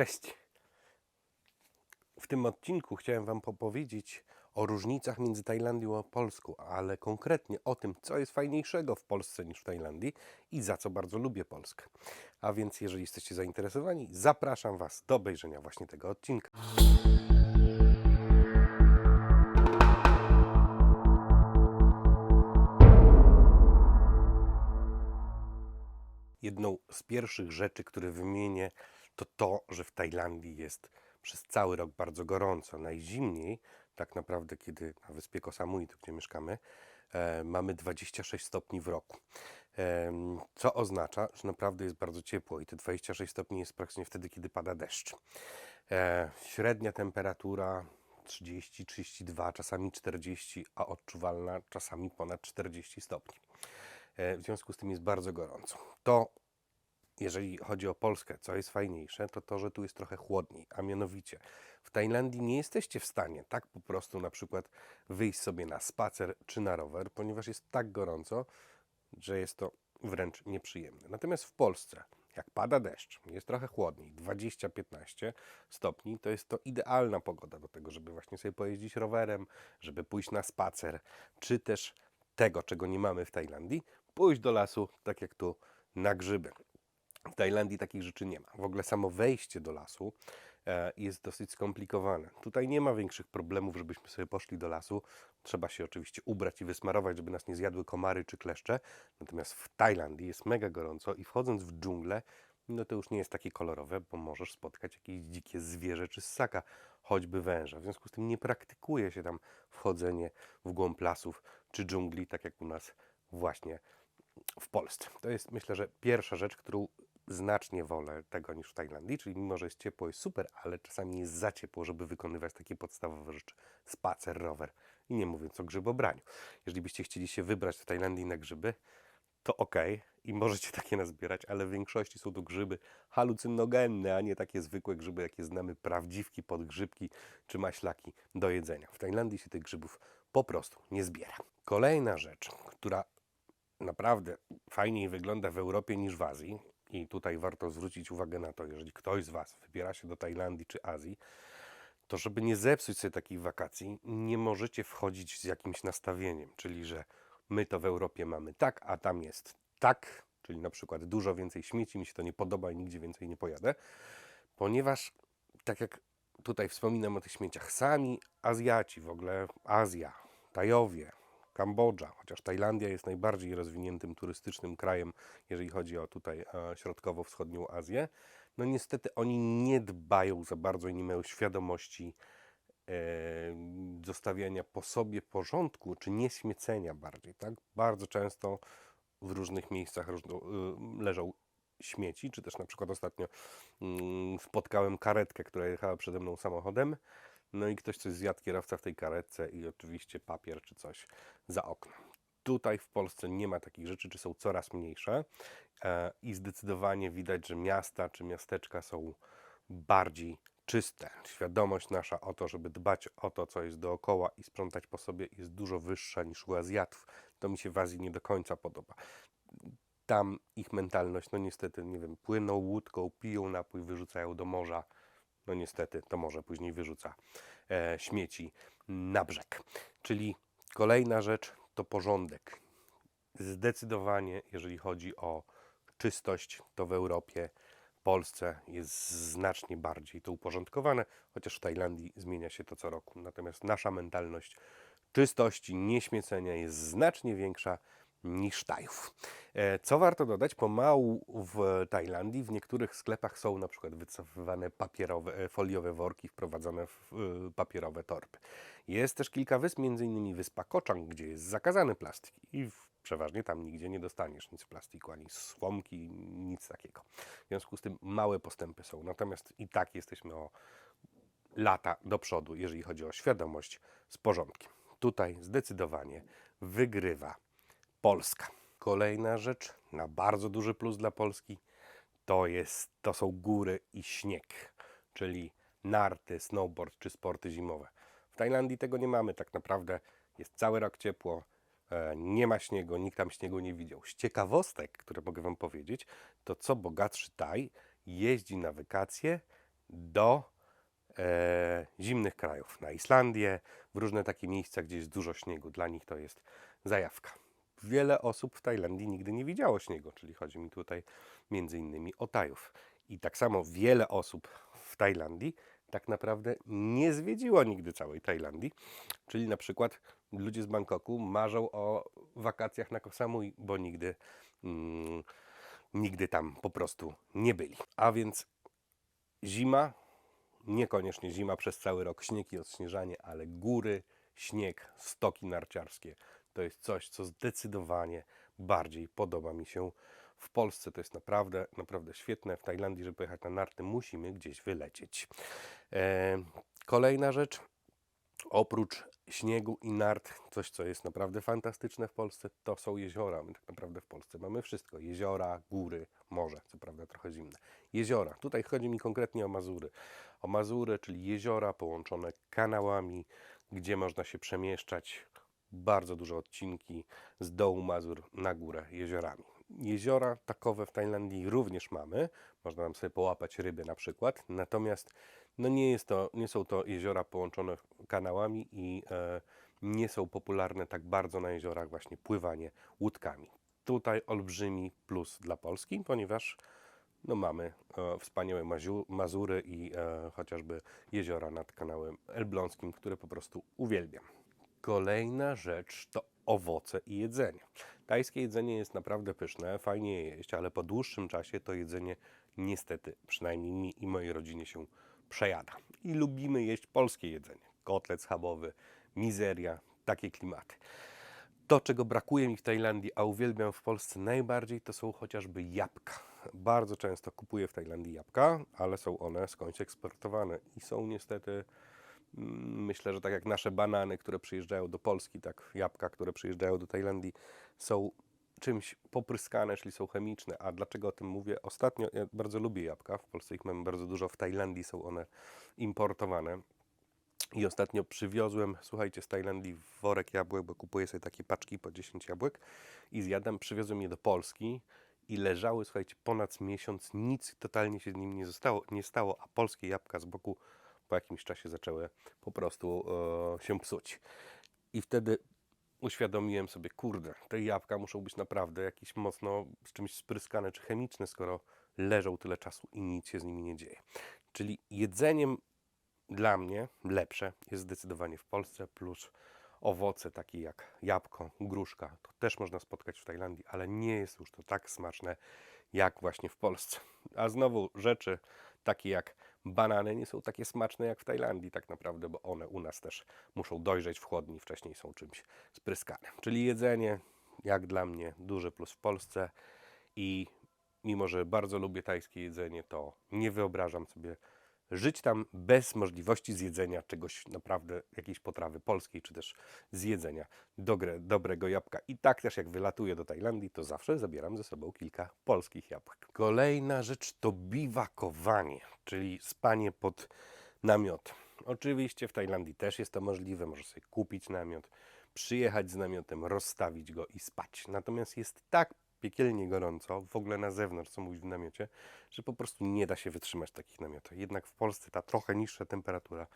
Cześć! W tym odcinku chciałem Wam opowiedzieć o różnicach między Tajlandią a Polską, ale konkretnie o tym, co jest fajniejszego w Polsce niż w Tajlandii i za co bardzo lubię Polskę. A więc, jeżeli jesteście zainteresowani, zapraszam Was do obejrzenia właśnie tego odcinka. Jedną z pierwszych rzeczy, które wymienię, to to, że w Tajlandii jest przez cały rok bardzo gorąco. Najzimniej, tak naprawdę, kiedy na wyspie Koh Samui, tu gdzie mieszkamy, e, mamy 26 stopni w roku. Em, Co oznacza, że naprawdę jest bardzo ciepło i te 26 stopni jest praktycznie wtedy, kiedy pada deszcz. E, Średnia temperatura 30-32, czasami 40, a odczuwalna czasami ponad 40 stopni. E, W związku z tym jest bardzo gorąco. To jeżeli chodzi o Polskę, co jest fajniejsze, to to, że tu jest trochę chłodniej, a mianowicie w Tajlandii nie jesteście w stanie tak po prostu na przykład wyjść sobie na spacer czy na rower, ponieważ jest tak gorąco, że jest to wręcz nieprzyjemne. Natomiast w Polsce, jak pada deszcz, jest trochę chłodniej, 20-15 stopni, to jest to idealna pogoda do tego, żeby właśnie sobie pojeździć rowerem, żeby pójść na spacer, czy też tego, czego nie mamy w Tajlandii, pójść do lasu, tak jak tu na grzyby. W Tajlandii takich rzeczy nie ma. W ogóle samo wejście do lasu e, jest dosyć skomplikowane. Tutaj nie ma większych problemów, żebyśmy sobie poszli do lasu. Trzeba się oczywiście ubrać i wysmarować, żeby nas nie zjadły komary czy kleszcze. Natomiast w Tajlandii jest mega gorąco i wchodząc w dżunglę, no to już nie jest takie kolorowe, bo możesz spotkać jakieś dzikie zwierzę czy ssaka, choćby węża. W związku z tym nie praktykuje się tam wchodzenie w głąb lasów czy dżungli, tak jak u nas właśnie w Polsce. To jest myślę, że pierwsza rzecz, którą znacznie wolę tego niż w Tajlandii, czyli mimo, że jest ciepło, jest super, ale czasami jest za ciepło, żeby wykonywać takie podstawowe rzeczy. Spacer, rower i nie mówiąc o grzybobraniu. Jeżeli byście chcieli się wybrać w Tajlandii na grzyby, to ok i możecie takie nazbierać, ale w większości są to grzyby halucynogenne, a nie takie zwykłe grzyby, jakie znamy, prawdziwki, podgrzybki czy maślaki do jedzenia. W Tajlandii się tych grzybów po prostu nie zbiera. Kolejna rzecz, która naprawdę fajniej wygląda w Europie niż w Azji. I tutaj warto zwrócić uwagę na to, jeżeli ktoś z Was wybiera się do Tajlandii czy Azji, to żeby nie zepsuć sobie takich wakacji, nie możecie wchodzić z jakimś nastawieniem, czyli że my to w Europie mamy tak, a tam jest tak, czyli na przykład dużo więcej śmieci, mi się to nie podoba i nigdzie więcej nie pojadę, ponieważ tak jak tutaj wspominam o tych śmieciach, sami Azjaci, w ogóle Azja, Tajowie, Kambodża, chociaż Tajlandia jest najbardziej rozwiniętym turystycznym krajem, jeżeli chodzi o tutaj e, środkowo-wschodnią Azję, no niestety oni nie dbają za bardzo i nie mają świadomości e, zostawiania po sobie porządku, czy nieśmiecenia bardziej, tak? Bardzo często w różnych miejscach różno, y, leżą śmieci, czy też na przykład ostatnio mm, spotkałem karetkę, która jechała przede mną samochodem, no i ktoś coś zjadł kierowca w tej karetce i oczywiście papier czy coś za oknem. Tutaj w Polsce nie ma takich rzeczy, czy są coraz mniejsze e, i zdecydowanie widać, że miasta czy miasteczka są bardziej czyste. Świadomość nasza o to, żeby dbać o to, co jest dookoła i sprzątać po sobie jest dużo wyższa niż u Azjatów. To mi się w Azji nie do końca podoba. Tam ich mentalność, no niestety, nie wiem, płyną łódką, piją napój, wyrzucają do morza. No niestety, to morze później wyrzuca e, śmieci na brzeg. Czyli kolejna rzecz to porządek. Zdecydowanie, jeżeli chodzi o czystość, to w Europie, Polsce jest znacznie bardziej to uporządkowane, chociaż w Tajlandii zmienia się to co roku. Natomiast nasza mentalność czystości, nieśmiecenia jest znacznie większa niż Tajów. E, Co warto dodać, pomału w Tajlandii w niektórych sklepach są na przykład wycofywane papierowe, e, foliowe worki wprowadzone w papierowe torby. Jest też kilka wysp, m.in. wyspa Koczang, gdzie jest zakazany plastik i przeważnie tam nigdzie nie dostaniesz nic plastiku, ani słomki, nic takiego. W związku z tym małe postępy są, natomiast i tak jesteśmy o lata do przodu, jeżeli chodzi o świadomość z porządkiem. Tutaj zdecydowanie wygrywa Polska. Kolejna rzecz, na bardzo duży plus dla Polski, to, jest, to są góry i śnieg, czyli narty, snowboard czy sporty zimowe. W Tajlandii tego nie mamy tak naprawdę. Jest cały rok ciepło, e, nie ma śniegu, nikt tam śniegu nie widział. Z ciekawostek, które mogę Wam powiedzieć, to co bogatszy Taj jeździ na wakacje do e, zimnych krajów, na Islandię, w różne takie miejsca, gdzie jest dużo śniegu. Dla nich to jest zajawka. Wiele osób w Tajlandii nigdy nie widziało śniegu, czyli chodzi mi tutaj między innymi o Tajów. I tak samo wiele osób w Tajlandii tak naprawdę nie zwiedziło nigdy całej Tajlandii. Czyli na przykład ludzie z Bangkoku marzą o wakacjach na Koh Samui, bo nigdy, mm, nigdy tam po prostu nie byli. A więc zima, niekoniecznie zima przez cały rok, śnieg i odśnieżanie, ale góry, śnieg, stoki narciarskie to jest coś, co zdecydowanie bardziej podoba mi się w Polsce. To jest naprawdę, naprawdę świetne. W Tajlandii, żeby pojechać na narty, musimy gdzieś wylecieć. E, kolejna rzecz, oprócz śniegu i nart, coś co jest naprawdę fantastyczne w Polsce, to są jeziora. My tak naprawdę w Polsce mamy wszystko. Jeziora, góry, morze, co prawda trochę zimne. Jeziora. Tutaj chodzi mi konkretnie o Mazury. O Mazury, czyli jeziora połączone kanałami, gdzie można się przemieszczać. Bardzo duże odcinki z dołu Mazur na górę jeziorami. Jeziora takowe w Tajlandii również mamy. Można tam sobie połapać ryby na przykład. Natomiast no nie, jest to, nie są to jeziora połączone kanałami i e, nie są popularne tak bardzo na jeziorach właśnie pływanie łódkami. Tutaj olbrzymi plus dla Polski, ponieważ no mamy e, wspaniałe Maziu, Mazury i e, chociażby jeziora nad kanałem elbląskim, które po prostu uwielbiam. Kolejna rzecz to owoce i jedzenie. Tajskie jedzenie jest naprawdę pyszne, fajnie je jeść, ale po dłuższym czasie to jedzenie niestety, przynajmniej mi i mojej rodzinie się przejada. I lubimy jeść polskie jedzenie. Kotlet schabowy, mizeria, takie klimaty. To, czego brakuje mi w Tajlandii, a uwielbiam w Polsce najbardziej, to są chociażby jabłka. Bardzo często kupuję w Tajlandii jabłka, ale są one skądś eksportowane i są niestety, myślę, że tak jak nasze banany, które przyjeżdżają do Polski, tak jabłka, które przyjeżdżają do Tajlandii, są czymś popryskane, czyli są chemiczne. A dlaczego o tym mówię? Ostatnio ja bardzo lubię jabłka. W Polsce ich mamy bardzo dużo, w Tajlandii są one importowane. I ostatnio przywiozłem, słuchajcie, z Tajlandii worek jabłek, bo kupuję sobie takie paczki po 10 jabłek i zjadam. Przywiozłem je do Polski i leżały, słuchajcie, ponad miesiąc. Nic totalnie się z nim nie, zostało, nie stało, a polskie jabłka z boku po jakimś czasie zaczęły po prostu e, się psuć. I wtedy uświadomiłem sobie, kurde, te jabłka muszą być naprawdę jakieś mocno z czymś spryskane czy chemiczne, skoro leżą tyle czasu i nic się z nimi nie dzieje. Czyli jedzeniem dla mnie lepsze jest zdecydowanie w Polsce, plus owoce takie jak jabłko, gruszka, to też można spotkać w Tajlandii, ale nie jest już to tak smaczne jak właśnie w Polsce. A znowu rzeczy takie jak banany nie są takie smaczne jak w Tajlandii tak naprawdę, bo one u nas też muszą dojrzeć w chłodni, wcześniej są czymś spryskane. Czyli jedzenie, jak dla mnie, duży plus w Polsce i mimo, że bardzo lubię tajskie jedzenie, to nie wyobrażam sobie żyć tam bez możliwości zjedzenia czegoś naprawdę, jakiejś potrawy polskiej, czy też zjedzenia dobre, dobrego jabłka. I tak też jak wylatuję do Tajlandii, to zawsze zabieram ze sobą kilka polskich jabłek. Kolejna rzecz to biwakowanie, czyli spanie pod namiotem. Oczywiście w Tajlandii też jest to możliwe, możesz sobie kupić namiot, przyjechać z namiotem, rozstawić go i spać. Natomiast jest tak piekielnie gorąco, w ogóle na zewnątrz, co mówić w namiocie, że po prostu nie da się wytrzymać takich namiotów. Jednak w Polsce ta trochę niższa temperatura,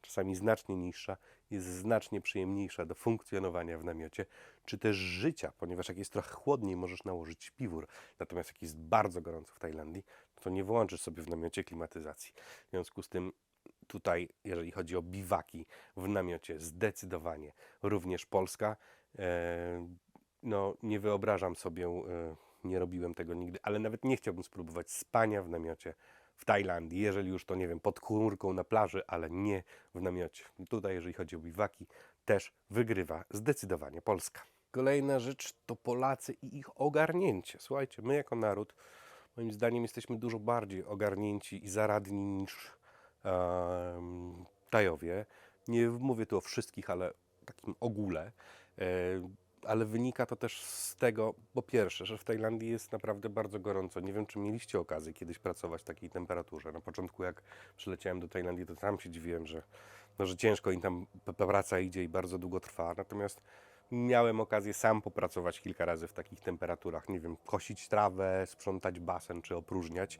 czasami znacznie niższa, jest znacznie przyjemniejsza do funkcjonowania w namiocie, czy też życia, ponieważ jak jest trochę chłodniej, możesz nałożyć śpiwór. Natomiast jak jest bardzo gorąco w Tajlandii, to nie włączysz sobie w namiocie klimatyzacji. W związku z tym tutaj, jeżeli chodzi o biwaki w namiocie, zdecydowanie również Polska. E, no, nie wyobrażam sobie, e, nie robiłem tego nigdy, ale nawet nie chciałbym spróbować spania w namiocie w Tajlandii, jeżeli już to, nie wiem, pod chmurką na plaży, ale nie w namiocie. Tutaj, jeżeli chodzi o biwaki, też wygrywa zdecydowanie Polska. Kolejna rzecz to Polacy i ich ogarnięcie. Słuchajcie, my jako naród, moim zdaniem, jesteśmy dużo bardziej ogarnięci i zaradni niż um, Tajowie. Nie mówię tu o wszystkich, ale takim ogóle. Ale wynika to też z tego, po pierwsze, że w Tajlandii jest naprawdę bardzo gorąco. Nie wiem, czy mieliście okazję kiedyś pracować w takiej temperaturze. Na początku, jak przyleciałem do Tajlandii, to tam się dziwiłem, że, no, że ciężko im tam praca idzie i bardzo długo trwa. Natomiast Miałem okazję sam popracować kilka razy w takich temperaturach, nie wiem, kosić trawę, sprzątać basen czy opróżniać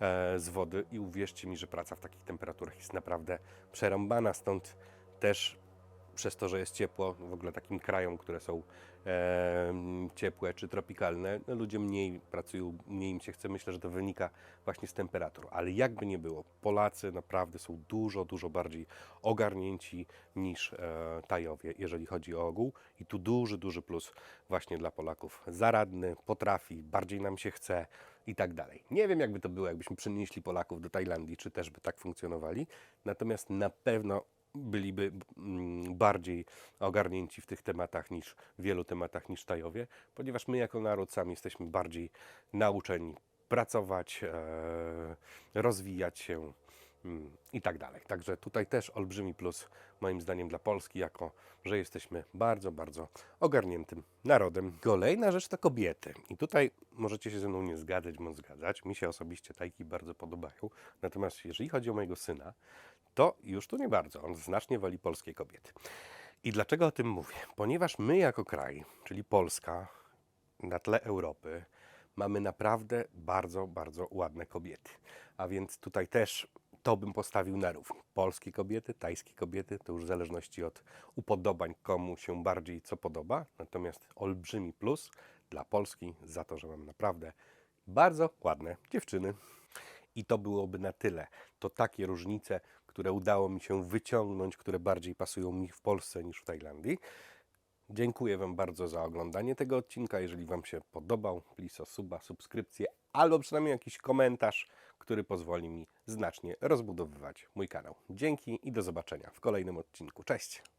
e, z wody i uwierzcie mi, że praca w takich temperaturach jest naprawdę przerąbana, stąd też przez to, że jest ciepło, w ogóle takim krajom, które są e, ciepłe czy tropikalne, no ludzie mniej pracują, mniej im się chce. Myślę, że to wynika właśnie z temperatur. Ale jakby nie było, Polacy naprawdę są dużo, dużo bardziej ogarnięci niż e, Tajowie, jeżeli chodzi o ogół. I tu duży, duży plus właśnie dla Polaków. Zaradny, potrafi, bardziej nam się chce i tak dalej. Nie wiem, jakby to było, jakbyśmy przenieśli Polaków do Tajlandii, czy też by tak funkcjonowali. Natomiast na pewno byliby mm, bardziej ogarnięci w tych tematach niż w wielu tematach niż Tajowie, ponieważ my jako naród sami jesteśmy bardziej nauczeni pracować, e, rozwijać się mm, i tak dalej. Także tutaj też olbrzymi plus moim zdaniem dla Polski, jako że jesteśmy bardzo, bardzo ogarniętym narodem. Kolejna rzecz to kobiety. I tutaj możecie się ze mną nie zgadzać, bądź zgadzać. Mi się osobiście tajki bardzo podobają. Natomiast jeżeli chodzi o mojego syna, to już tu nie bardzo. On znacznie woli polskie kobiety. I dlaczego o tym mówię? Ponieważ my jako kraj, czyli Polska, na tle Europy, mamy naprawdę bardzo, bardzo ładne kobiety. A więc tutaj też to bym postawił na równi. Polskie kobiety, tajskie kobiety, to już w zależności od upodobań, komu się bardziej co podoba. Natomiast olbrzymi plus dla Polski za to, że mamy naprawdę bardzo ładne dziewczyny. I to byłoby na tyle. To takie różnice, które udało mi się wyciągnąć, które bardziej pasują mi w Polsce niż w Tajlandii. Dziękuję Wam bardzo za oglądanie tego odcinka. Jeżeli Wam się podobał, please suba, subskrypcję albo przynajmniej jakiś komentarz, który pozwoli mi znacznie rozbudowywać mój kanał. Dzięki i do zobaczenia w kolejnym odcinku. Cześć!